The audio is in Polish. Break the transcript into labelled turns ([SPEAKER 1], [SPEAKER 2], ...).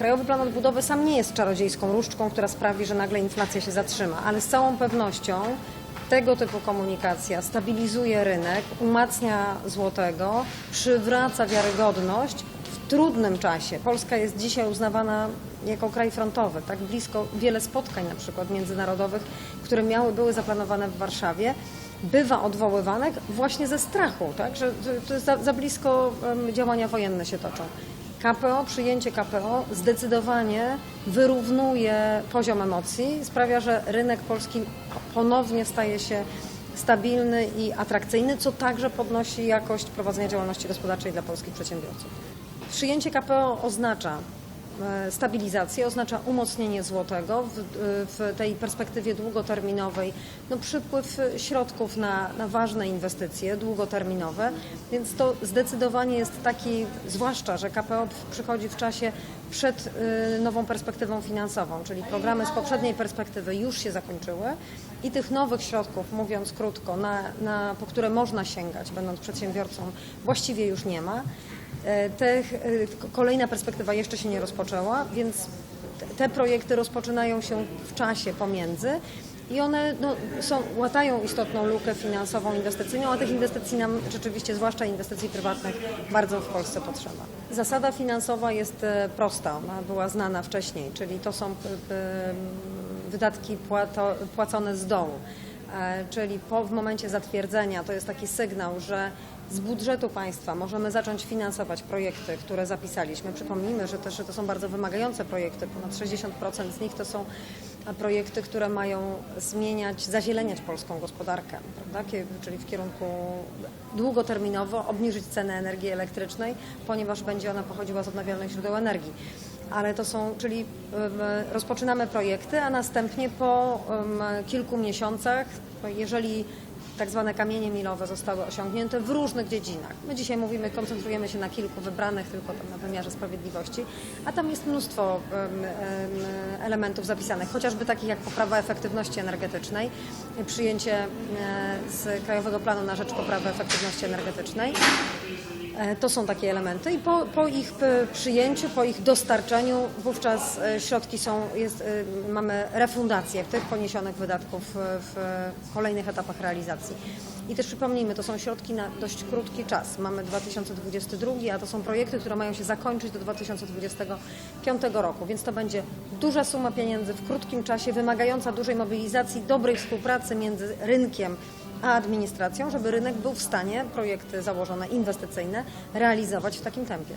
[SPEAKER 1] Krajowy Plan Odbudowy sam nie jest czarodziejską różdżką, która sprawi, że nagle inflacja się zatrzyma, ale z całą pewnością tego typu komunikacja stabilizuje rynek, umacnia złotego, przywraca wiarygodność w trudnym czasie. Polska jest dzisiaj uznawana jako kraj frontowy, tak blisko wiele spotkań na przykład międzynarodowych, które miały, były zaplanowane w Warszawie, bywa odwoływanych właśnie ze strachu, tak, że za, za blisko działania wojenne się toczą. KPO, przyjęcie KPO zdecydowanie wyrównuje poziom emocji, sprawia, że rynek polski ponownie staje się stabilny i atrakcyjny, co także podnosi jakość prowadzenia działalności gospodarczej dla polskich przedsiębiorców. Przyjęcie KPO oznacza stabilizację, oznacza umocnienie złotego w, w tej perspektywie długoterminowej, no przypływ środków na, na ważne inwestycje długoterminowe, więc to zdecydowanie jest taki, zwłaszcza, że KPO przychodzi w czasie przed y, nową perspektywą finansową, czyli programy z poprzedniej perspektywy już się zakończyły i tych nowych środków, mówiąc krótko, na, na, po które można sięgać, będąc przedsiębiorcą, właściwie już nie ma. E, Te, e, kolejna perspektywa jeszcze się nie rozpoczęła, więc te- projekty rozpoczynają się w czasie pomiędzy i one no, są, łatają istotną lukę finansową, inwestycyjną, a tych inwestycji nam rzeczywiście, zwłaszcza inwestycji prywatnych, bardzo w Polsce potrzeba. Zasada finansowa jest e, prosta, ona była znana wcześniej, czyli to są wydatki płato, płacone z dołu. E, Czyli po, w momencie zatwierdzenia to jest taki sygnał, że z budżetu państwa możemy zacząć finansować projekty, które zapisaliśmy. Przypomnijmy, że, też, że to są bardzo wymagające projekty. Ponad 60% z nich to są e, projekty, które mają zmieniać, zazieleniać polską gospodarkę, prawda? Czyli w kierunku długoterminowo obniżyć cenę energii elektrycznej, ponieważ będzie ona pochodziła z odnawialnych źródeł energii ale to są, czyli rozpoczynamy projekty, a następnie po kilku miesiącach, jeżeli tak zwane kamienie milowe zostały osiągnięte w różnych dziedzinach. My dzisiaj mówimy, koncentrujemy się na kilku wybranych, tylko tam na wymiarze sprawiedliwości, a tam jest mnóstwo em, em, elementów zapisanych, chociażby takich jak poprawa efektywności energetycznej, przyjęcie e, z Krajowego Planu na rzecz poprawy efektywności energetycznej. E, To są takie elementy i po, po ich p- przyjęciu, po ich dostarczeniu wówczas e, środki są, jest, e, mamy refundację tych poniesionych wydatków e, w kolejnych etapach realizacji. I też przypomnijmy, to są środki na dość krótki czas. Mamy 2022, a to są projekty, które mają się zakończyć do 2025 roku, więc to będzie duża suma pieniędzy w krótkim czasie, wymagająca dużej mobilizacji, dobrej współpracy między rynkiem a administracją, żeby rynek był w stanie projekty założone inwestycyjne realizować w takim tempie.